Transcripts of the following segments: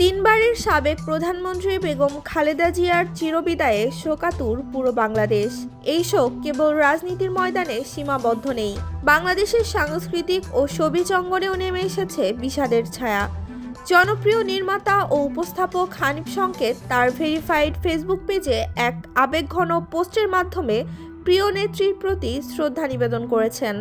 তিনবারের সাবেক প্রধানমন্ত্রী বেগম খালেদা জিয়ার চিরবিদায়ে শোকাতুর পুরো বাংলাদেশ। এই শোক কেবল রাজনীতির ময়দানে সীমাবদ্ধ নেই। বাংলাদেশের সাংস্কৃতিক ও সবিজ অঙ্গনেও নেমে এসেছে বিষাদের ছায়া। জনপ্রিয় নির্মাতা ও উপস্থাপক হানিফ সংকেত তার ভেরিফাইড ফেসবুক পেজে এক আবেগঘন পোস্টের মাধ্যমে প্রিয় নেত্রীর প্রতি শ্রদ্ধা নিবেদন করেছেন।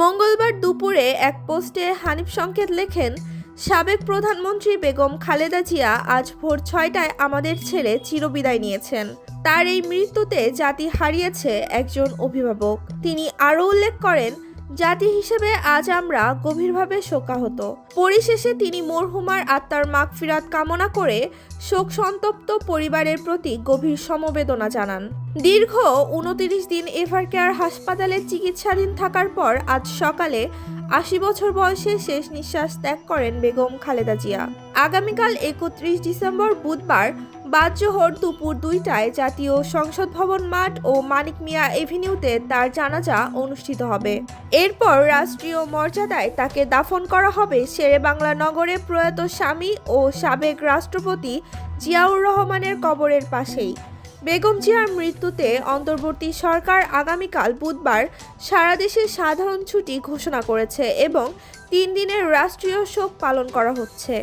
মঙ্গলবার দুপুরে এক পোস্টে হানিফ সংকেত লেখেন সাবেক প্রধানমন্ত্রী বেগম খালেদা জিয়া আজ ভোর ছয়টায় আমাদের ছেড়ে চিরবিদায় নিয়েছেন। তার এই মৃত্যুতে জাতি হারিয়েছে একজন অভিভাবক। তিনি আরও উল্লেখ করেন জাতি হিসেবে আজ আমরা গভীরভাবে শোকাহত। পরিশেষে তিনি মরহুমার আত্মার মাগফিরাত কামনা করে শোক সন্তপ্ত পরিবারের প্রতি গভীর সমবেদনা জানান। দীর্ঘ উনতিরিশ দিন এভার কেয়ার হাসপাতালে চিকিৎসাধীন থাকার পর আজ সকালে আশি বছর বয়সে শেষ নিঃশ্বাস ত্যাগ করেন বেগম খালেদা জিয়া। আগামীকাল একত্রিশ ডিসেম্বর বুধবার বাদজোহর দুপুর দুইটায় জাতীয় সংসদ ভবন মাঠ ও মানিক মিয়া এভিনিউতে তার জানাজা অনুষ্ঠিত হবে। এরপর রাষ্ট্রীয় মর্যাদায় তাকে দাফন করা হবে শেরে বাংলা নগরে প্রয়াত স্বামী ও সাবেক রাষ্ট্রপতি জিয়াউর রহমানের কবরের পাশেই। বেগম জিয়ার মৃত্যুতে অন্তর্বর্তী সরকার আগামীকাল বুধবার সারা দেশে সাধারণ ছুটি ঘোষণা করেছে এবং তিন দিনের রাষ্ট্রীয় শোক পালন করা হচ্ছে।